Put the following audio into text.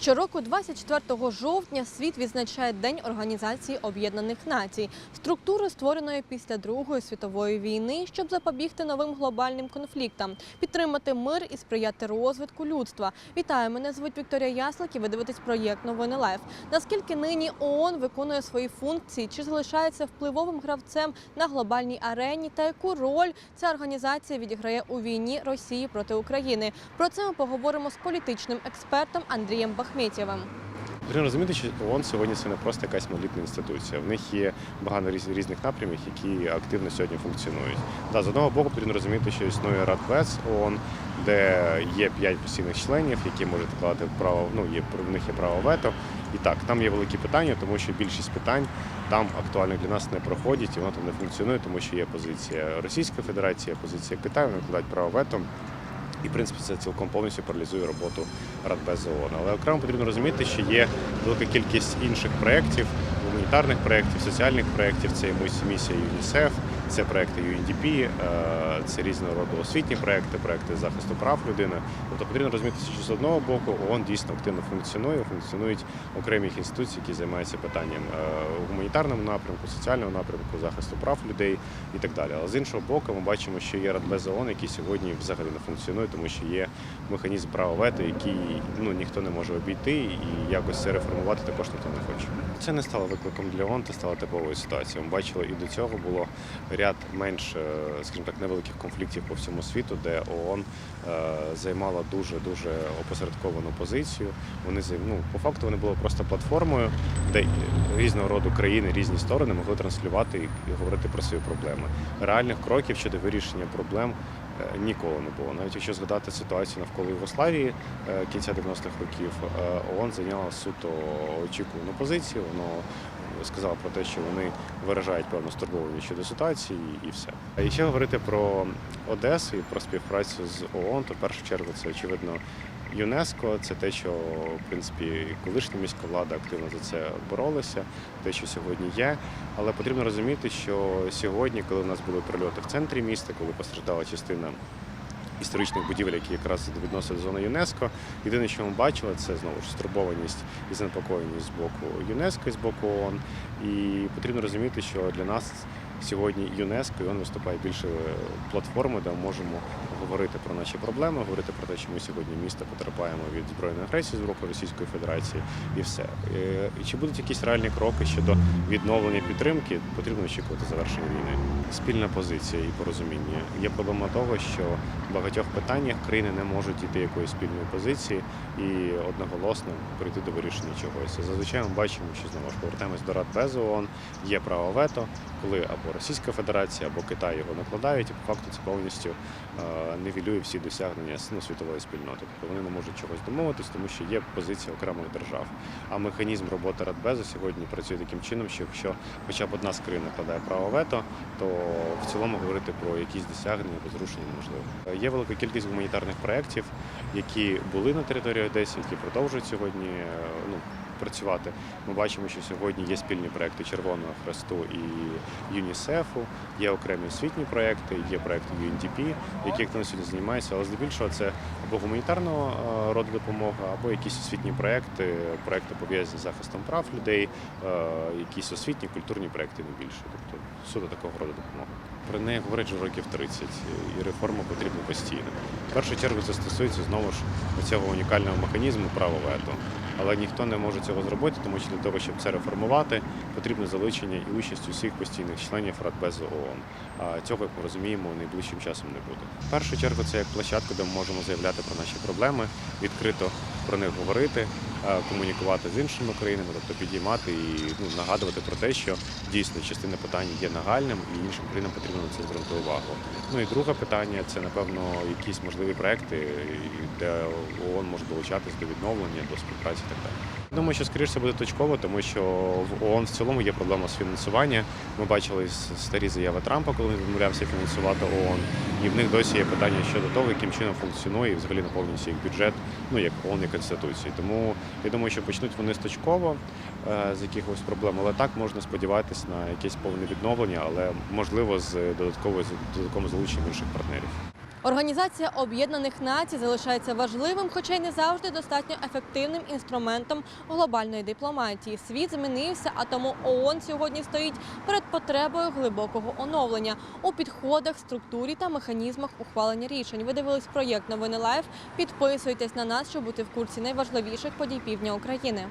Щороку, 24 жовтня, світ відзначає День Організації Об'єднаних Націй, структури створеної після Другої світової війни, щоб запобігти новим глобальним конфліктам, підтримати мир і сприяти розвитку людства. Вітаю, мене звуть Вікторія Яслик і ви дивитесь проєкт Новини Лайф. Наскільки нині ООН виконує свої функції, чи залишається впливовим гравцем на глобальній арені, та яку роль ця організація відіграє у війні Росії проти України? Про це ми поговоримо з політичним експертом Андрієм Бахметєвим. Потрібно розуміти, що ООН сьогодні це не просто якась монолітна інституція. В них є багато різ- різних напрямів, які активно сьогодні функціонують. Да, з одного боку, потрібно розуміти, що існує Радбез ООН, де є п'ять постійних членів, які можуть вкладати право, ну є в них є право вето. І так, там є великі питання, тому що більшість питань там актуальних для нас не проходять, і воно там не функціонує, тому що є позиція Російської Федерації, позиція Китаю, вони вкладають право вето. І, в принципі, це цілком повністю паралізує роботу Радбез ООН. Але окремо потрібно розуміти, що є велика кількість інших проєктів, гуманітарних проєктів, соціальних проєктів. Це і місія ЮНІСЕФ, це проєкти UNDP, е, це різного роду освітні проєкти, проєкти захисту прав людини. Тобто потрібно розуміти, що з одного боку ООН дійсно активно функціонує, функціонують окремі інституції, які займаються питанням е, гуманітарному напрямку, соціального напрямку, захисту прав людей і так далі. Але з іншого боку, ми бачимо, що є Радбез ООН, який сьогодні взагалі не функціонує, тому що є механізм права вето, який ну ніхто не може обійти, і якось це реформувати також ніхто не хоче. Це не стало викликом для ООН, це стало типовою ситуацією. Ми бачили і до цього було ряд менш, е, скажімо так, невеликих конфліктів по всьому світу, де ООН е, займала дуже дуже опосередковану позицію. Вони ну, по факту вони були просто платформою, де різного роду країни, різні сторони могли транслювати і говорити про свої проблеми. Реальних кроків щодо вирішення проблем е, ніколи не було. Навіть якщо згадати ситуацію навколо Югославії кінця 90-х років, ООН зайняла суто очікувану позицію. Воно сказала про те, що вони виражають певну стурбованість щодо ситуації і все. А якщо говорити про Одесу і про співпрацю з ООН, то в першу чергу це очевидно. ЮНЕСКО це те, що в принципі колишня міська влада активно за це боролася, те, що сьогодні є. Але потрібно розуміти, що сьогодні, коли у нас були прильоти в центрі міста, коли постраждала частина історичних будівель, які якраз відносять до зони ЮНЕСКО, єдине, що ми бачили, це знову ж стурбованість і занепокоєність з боку ЮНЕСКО і з боку ООН. І потрібно розуміти, що для нас сьогодні ЮНЕСКо і він виступає більше платформою, де ми можемо говорити про наші проблеми, говорити про те, що ми сьогодні місто потерпаємо від збройної агресії з боку Російської Федерації, і все. Е, І чи будуть якісь реальні кроки щодо відновлення підтримки? Потрібно очікувати завершення війни. Спільна позиція і порозуміння. Є проблема того, що в багатьох питаннях країни не можуть дійти якоїсь спільної позиції і одноголосно прийти до вирішення чогось. Зазвичай ми бачимо, що знову ж повертаємось до Радбез ООН, є право вето, коли або Російська Федерація, або Китай його накладають, і по факту це повністю е, нівелює всі досягнення ну, світової спільноти. Тобто вони не можуть чогось домовитись, тому що є позиція окремих держав. А механізм роботи Радбезу сьогодні працює таким чином, що якщо хоча б одна з країн накладає право вето, то в цілому говорити про якісь досягнення або зрушення неможливо. Є велика кількість гуманітарних проєктів, які були на території Одеси, які продовжують сьогодні е, ну, працювати. Ми бачимо, що сьогодні є спільні проекти Червоного Хресту і ЮНІСЕФу, є окремі освітні проекти, є проекти UNDP, які активно сьогодні займаються, але здебільшого це або гуманітарного е, роду допомога, або якісь освітні проекти, проекти пов'язані з захистом прав людей, е, якісь освітні, культурні проекти не більше. Тобто суто такого роду допомога. Про неї говорять вже років 30, і реформа потрібна постійно. В першу чергу це стосується знову ж цього унікального механізму права вето. Але ніхто не може цього зробити, тому що для того, щоб це реформувати, потрібне залучення і участь усіх постійних членів Радбезу ООН. А цього, як ми розуміємо, найближчим часом не буде. В першу чергу це як площадка, де ми можемо заявляти про наші проблеми, відкрито про них говорити, комунікувати з іншими країнами, тобто підіймати і ну, нагадувати про те, що дійсно частина питань є нагальним і іншим країнам потрібно на це звернути увагу. Ну і друге питання це напевно якісь можливі проекти, де ООН може долучатись до відновлення, до співпраці і так далі. Думаю, що скоріше буде точково, тому що в ООН в цілому є проблема з фінансуванням. Ми бачили старі заяви Трампа, коли він відмовлявся фінансувати ООН. І в них досі є питання щодо того, яким чином функціонує і взагалі наповнюється їх бюджет, ну як ООН і Конституції. Тому я думаю, що почнуть вони сточково е, з якихось проблем, але так можна сподіватися на якесь повне відновлення, але можливо з додатковою з додатковим залученням інших партнерів. Організація Об'єднаних Націй залишається важливим, хоча й не завжди достатньо ефективним інструментом глобальної дипломатії. Світ змінився, а тому ООН сьогодні стоїть перед потребою глибокого оновлення у підходах, структурі та механізмах ухвалення рішень. Ви дивились проєкт Новини Лайф. Підписуйтесь на нас, щоб бути в курсі найважливіших подій півдня України.